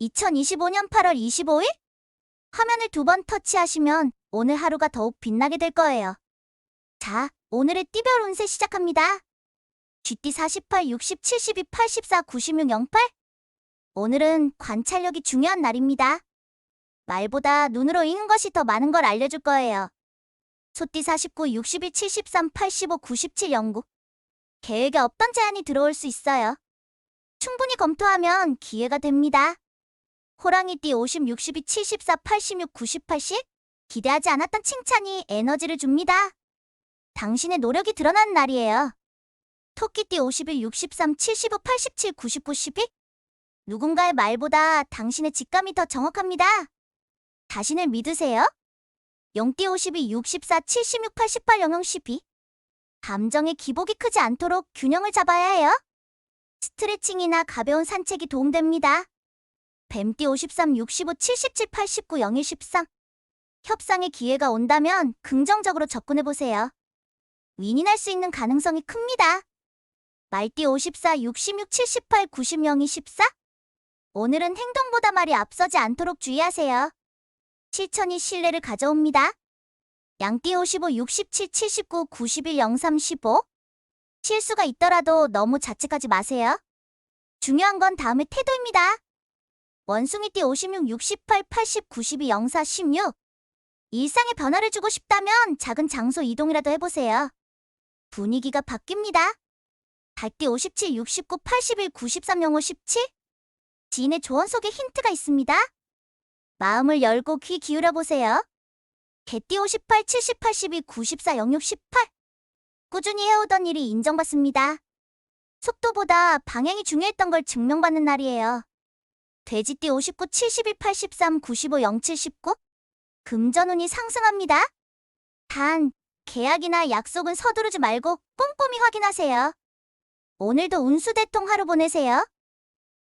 2025년 8월 25일? 화면을 두 번 터치하시면 오늘 하루가 더욱 빛나게 될 거예요. 자, 오늘의 띠별 운세 시작합니다. GT 48, 60, 72, 84, 96, 08? 오늘은 관찰력이 중요한 날입니다. 말보다 눈으로 읽는 것이 더 많은 걸 알려줄 거예요. 소띠 49, 61, 73, 85, 97, 09. 계획에 없던 제안이 들어올 수 있어요. 충분히 검토하면 기회가 됩니다. 호랑이띠 50, 62, 74, 86, 98씩 기대하지 않았던 칭찬이 에너지를 줍니다. 당신의 노력이 드러난 날이에요. 토끼띠 51, 63, 75, 87, 99, 12 누군가의 말보다 당신의 직감이 더 정확합니다. 자신을 믿으세요. 용띠 52, 64, 76, 88, 00, 12 감정의 기복이 크지 않도록 균형을 잡아야 해요. 스트레칭이나 가벼운 산책이 도움됩니다. 뱀띠 53, 65, 77, 89, 01, 13 협상의 기회가 온다면 긍정적으로 접근해보세요. 윈인할 수 있는 가능성이 큽니다. 말띠 54, 66, 78, 90, 02, 14 오늘은 행동보다 말이 앞서지 않도록 주의하세요. 실천이 신뢰를 가져옵니다. 양띠 55, 67, 79, 91, 03, 15 실수가 있더라도 너무 자책하지 마세요. 중요한 건 다음의 태도입니다. 원숭이띠 56, 68, 80, 92, 04, 16 일상에 변화를 주고 싶다면 작은 장소 이동이라도 해보세요. 분위기가 바뀝니다. 달띠 57, 69, 81, 93, 05, 17 지인의 조언 속에 힌트가 있습니다. 마음을 열고 귀 기울여 보세요. 개띠 58, 70, 82, 94, 06, 18 꾸준히 해오던 일이 인정받습니다. 속도보다 방향이 중요했던 걸 증명받는 날이에요. 돼지띠 59, 71, 83, 95, 07, 19 금전운이 상승합니다. 단, 계약이나 약속은 서두르지 말고 꼼꼼히 확인하세요. 오늘도 운수대통 하루 보내세요.